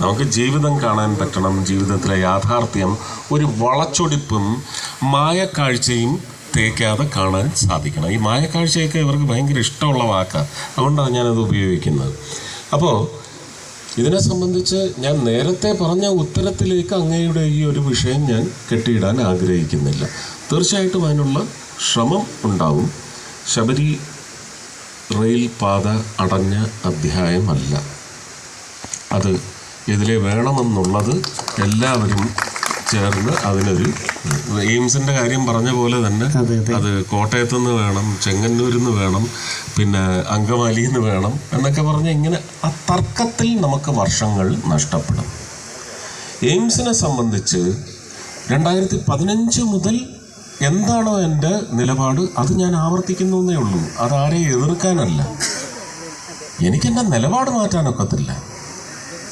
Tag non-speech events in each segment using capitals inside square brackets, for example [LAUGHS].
നമുക്ക് ജീവിതം കാണാൻ പറ്റണം. ജീവിതത്തിലെ യാഥാർത്ഥ്യം ഒരു വളച്ചൊടിപ്പും മായക്കാഴ്ചയും തേക്കാതെ കാണാൻ സാധിക്കണം. ഈ മായക്കാഴ്ചയൊക്കെ ഇവർക്ക് ഭയങ്കര ഇഷ്ടമുള്ള വാക്കാണ് അതുകൊണ്ടാണ് ഞാനത് ഉപയോഗിക്കുന്നത്. അപ്പോൾ ഇതിനെ സംബന്ധിച്ച് ഞാൻ നേരത്തെ പറഞ്ഞ ഉത്തരത്തിലേക്ക് അങ്ങയുടെ ഈ ഒരു വിഷയം ഞാൻ കെട്ടിയിടാൻ ആഗ്രഹിക്കുന്നില്ല. തീർച്ചയായിട്ടും അതിനുള്ള ശ്രമം ഉണ്ടാവും. ശബരി റെയിൽ പാത അടഞ്ഞ അധ്യായമല്ല. അത് ഇതിലെ വേണമെന്നുള്ളത് എല്ലാവരും ചേർന്ന് അതിനൊരു എയിംസിന്റെ കാര്യം പറഞ്ഞ പോലെ തന്നെ അത് കോട്ടയത്തു നിന്ന് വേണം ചെങ്ങന്നൂരിൽ നിന്ന് വേണം പിന്നെ അങ്കമാലിയിൽ നിന്ന് വേണം എന്നൊക്കെ പറഞ്ഞ് ഇങ്ങനെ ആ തർക്കത്തിൽ നമുക്ക് വർഷങ്ങൾ നഷ്ടപ്പെടും. എയിംസിനെ സംബന്ധിച്ച് രണ്ടായിരത്തി പതിനഞ്ച് മുതൽ എന്താണോ എന്റെ നിലപാട് അത് ഞാൻ ആവർത്തിക്കുന്നു എന്നേ ഉള്ളൂ അതാരെ എതിർക്കാനല്ല. എനിക്കെന്റെ നിലപാട് മാറ്റാനൊക്കത്തില്ല.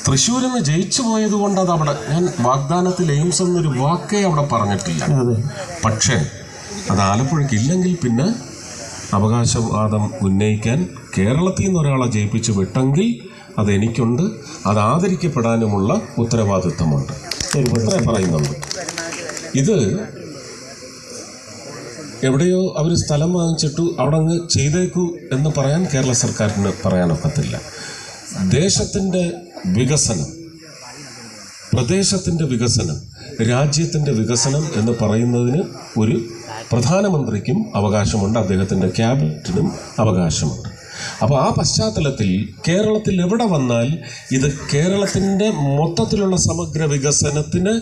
തൃശ്ശൂരിൽ നിന്ന് ജയിച്ചു പോയത് കൊണ്ട് അത് അവിടെ ഞാൻ വാഗ്ദാനത്തിൽ എയിംസ് എന്നൊരു വാക്കേ അവിടെ പറഞ്ഞിട്ടില്ല. പക്ഷേ അത് ആലപ്പുഴയ്ക്ക് ഇല്ലെങ്കിൽ പിന്നെ അവകാശവാദം ഉന്നയിക്കാൻ കേരളത്തിൽ നിന്ന് ഒരാളെ ജയിപ്പിച്ചു വിട്ടെങ്കിൽ അത് എനിക്കുണ്ട്. അത് ആദരിക്കപ്പെടാനുമുള്ള ഉത്തരവാദിത്വമുണ്ട്. പറയുന്നുണ്ട് അത്രേ ഇത് എവിടെയോ അവർ സ്ഥലം വാങ്ങിച്ചിട്ടു അവിടെ അങ്ങ് ചെയ്തേക്കൂ എന്ന് പറയാൻ കേരള സർക്കാരിന് പറയാനൊക്കത്തില്ല. ദേശത്തിന്റെ വികസനം. പ്രദേശത്തിന്റെ വികസനം രാജ്യത്തിന്റെ വികസനം എന്ന് പറയുന്നതിന് ഒരു പ്രധാനമന്ത്രിക്കും അവകാശമുണ്ട്. അദ്ദേഹത്തിന്റെ ക്യാബിനറ്റിനും അവകാശമുണ്ട്. അപ്പോൾ ആ പശ്ചാത്തലത്തിൽ കേരളത്തിൽ എവിടെ വന്നാൽ ഇത് കേരളത്തിന്റെ മൊത്തത്തിലുള്ള സമഗ്ര വികസനത്തിന്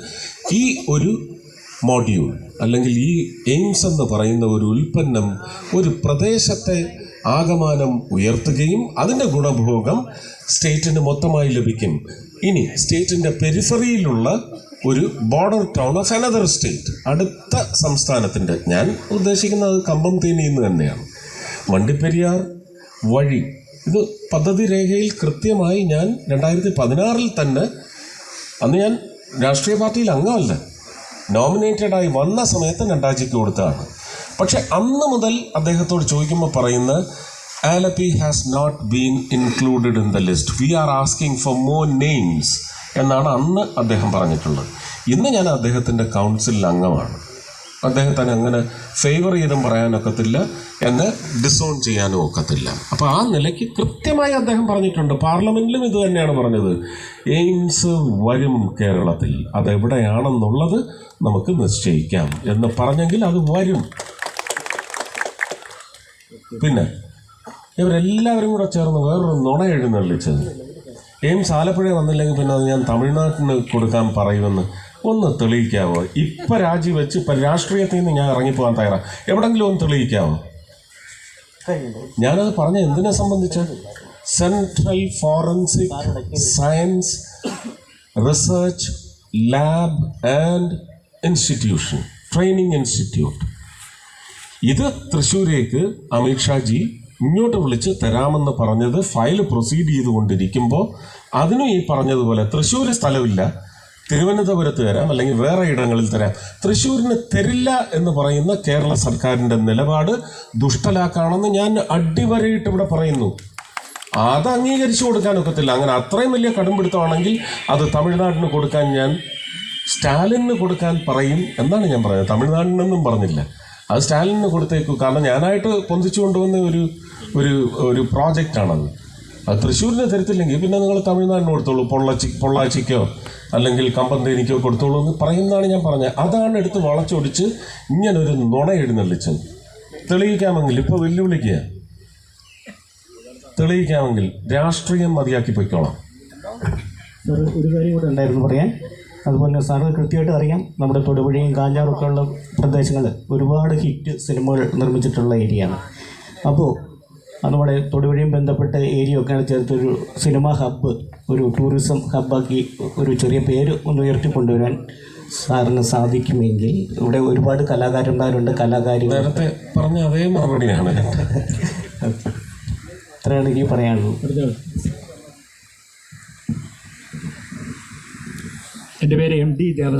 ഈ ഒരു മോഡ്യൂൾ അല്ലെങ്കിൽ ഈ എയിംസ് എന്ന് പറയുന്ന ഒരു ഉൽപ്പന്നം ഒരു പ്രദേശത്തെ ആകമാനം ഉയർത്തുകയും അതിന്റെ ഗുണഭോഗം സ്റ്റേറ്റിന് മൊത്തമായി ലഭിക്കും. ഇനി സ്റ്റേറ്റിന്റെ പെരിഫറിയിലുള്ള ഒരു border town of another state അടുത്ത സംസ്ഥാനത്തിന്റെ ഞാൻ ഉദ്ദേശിക്കുന്നത് കമ്പം തേനി എന്ന് തന്നെയാണ്. വണ്ടിപ്പെരിയാർ വഴി. ഇത് പദ്ധതി രേഖയിൽ കൃത്യമായി ഞാൻ രണ്ടായിരത്തി പതിനാറിൽ തന്നെ അന്ന് ഞാൻ രാഷ്ട്രീയ പാർട്ടിയിൽ അംഗമല്ല നോമിനേറ്റഡായി വന്ന സമയത്ത് നഡ്ഡാജിക്ക് കൊടുത്തതാണ്. പക്ഷെ അന്ന് മുതൽ അദ്ദേഹത്തോട് ചോദിക്കുമ്പോൾ പറയുന്നത് Alleppey has not been included in the list we are asking for more names എന്നാണ് അന്ന് അദ്ദേഹം പറഞ്ഞിട്ടുള്ളത്. ഇന്ന് ഞാൻ അദ്ദേഹത്തിന്റെ കൗൺസിലിൽ അംഗമാണ്. അദ്ദേഹത്തിന് അങ്ങനെ ഫേവർ ചെയ്തും പറയാനൊക്കത്തില്ല എന്ന് ഡിസോൺ ചെയ്യാനും ഒക്കത്തില്ല. അപ്പോൾ ആ നിലയ്ക്ക് കൃത്യമായി അദ്ദേഹം പറഞ്ഞിട്ടുണ്ട്. പാർലമെന്റിലും ഇത് തന്നെയാണ് പറഞ്ഞത്. എയിംസ് വരും കേരളത്തിൽ. അതെവിടെയാണെന്നുള്ളത് നമുക്ക് നിശ്ചയിക്കാം എന്ന് പറഞ്ഞെങ്കിൽ അത് വരും. പിന്നെ ഇവരെല്ലാവരും കൂടെ ചേർന്ന് വേറൊരു നുണ എഴുന്നള്ളിച്ചത്. എയിംസ് ആലപ്പുഴ വന്നില്ലെങ്കിൽ പിന്നെ അത് ഞാൻ തമിഴ്നാട്ടിന് കൊടുക്കാൻ പറയുമെന്ന് ഒന്ന് തെളിയിക്കാവോ? ഇപ്പം രാജിവെച്ച് ഇപ്പം രാഷ്ട്രീയത്തിൽ നിന്ന് ഞാൻ ഇറങ്ങിപ്പോകാൻ തയ്യാറാണ് എവിടെങ്കിലും ഒന്ന് തെളിയിക്കാവോ? ഞാനത് പറഞ്ഞ എന്തിനെ സംബന്ധിച്ച്? Central forensic science research lab and institution training institute ഇത് തൃശ്ശൂരേക്ക് അമിത്ഷാജി ഇങ്ങോട്ട് വിളിച്ച് തരാമെന്ന് പറഞ്ഞത് ഫയൽ പ്രൊസീഡ് ചെയ്തുകൊണ്ടിരിക്കുമ്പോൾ അതിനും ഈ പറഞ്ഞതുപോലെ തൃശ്ശൂർ സ്ഥലമില്ല. തിരുവനന്തപുരത്ത് തരാം അല്ലെങ്കിൽ വേറെ ഇടങ്ങളിൽ തരാം. തൃശ്ശൂരിന് തരില്ല എന്ന് പറയുന്ന കേരള സർക്കാരിന്റെ നിലപാട് ദുഷ്ടലാക്കാണെന്ന് ഞാൻ അടിവരയിട്ട് ഇവിടെ പറയുന്നു. അത് അംഗീകരിച്ചു കൊടുക്കാൻ ഒക്കത്തില്ല. അങ്ങനെ അത്രയും വലിയ കടുംപിടുത്തമാണെങ്കിൽ അത് തമിഴ്നാടിന് കൊടുക്കാൻ ഞാൻ സ്റ്റാലിന് കൊടുക്കാൻ പറയും എന്നാണ് ഞാൻ പറയുന്നത്. തമിഴ്നാടിനൊന്നും പറഞ്ഞില്ല. അത് സ്റ്റാലിന് കൊടുത്തേക്കും. കാരണം ഞാനായിട്ട് പൊന്തിച്ചു കൊണ്ടുവന്ന ഒരു ഒരു ഒരു പ്രോജക്റ്റാണത്. അത് തൃശ്ശൂരിന് തരത്തില്ലെങ്കിൽ പിന്നെ നിങ്ങൾ തമിഴ്നാടിന് കൊടുത്തോളൂ. പൊള്ളച്ചി പൊള്ളാച്ചിക്കോ അല്ലെങ്കിൽ കമ്പന്തേനിക്കോ കൊടുത്തോളൂ എന്ന് പറയുന്നതാണ് ഞാൻ പറഞ്ഞത്. അതാണ് എടുത്ത് വളച്ചൊടിച്ച് ഇങ്ങനൊരു നുണ എഴുന്നള്ളിച്ചത് തെളിയിക്കാമെങ്കിൽ ഇപ്പോൾ വെല്ലുവിളിക്കുക തെളിയിക്കാമെങ്കിൽ രാഷ്ട്രീയം മതിയാക്കി പൊയ്ക്കോളാം. ഒരു കാര്യം കൂടെ ഉണ്ടായിരുന്നു പറയാൻ. അതുപോലെ തന്നെ സാറിന് കൃത്യമായിട്ട് അറിയാം നമ്മുടെ തൊടുപുഴയും കാഞ്ഞാറൊക്കെ ഉള്ള പ്രദേശങ്ങൾ ഒരുപാട് ഹിറ്റ് സിനിമകൾ നിർമ്മിച്ചിട്ടുള്ള ഏരിയയാണ്. അപ്പോൾ നമ്മുടെ തൊടുപുഴയും ബന്ധപ്പെട്ട ഏരിയ ഒക്കെയാണ് ചേർത്തൊരു സിനിമ ഹബ്ബ് ഒരു ടൂറിസം ഹബ്ബാക്കി ഒരു ചെറിയ പേര് ഒന്ന് ഉയർത്തി കൊണ്ടുവരാൻ സാറിന് സാധിക്കുമെങ്കിൽ ഇവിടെ ഒരുപാട് കലാകാരന്മാരുണ്ട് കലാകാരികൾ. നേരത്തെ പറഞ്ഞ അതേ മറുപടിയാണ്. [LAUGHS] അത്രയാണ് എനിക്ക് പറയാനുള്ളത്. എന്റെ പേര് എം ഡി ദേവദാസ്.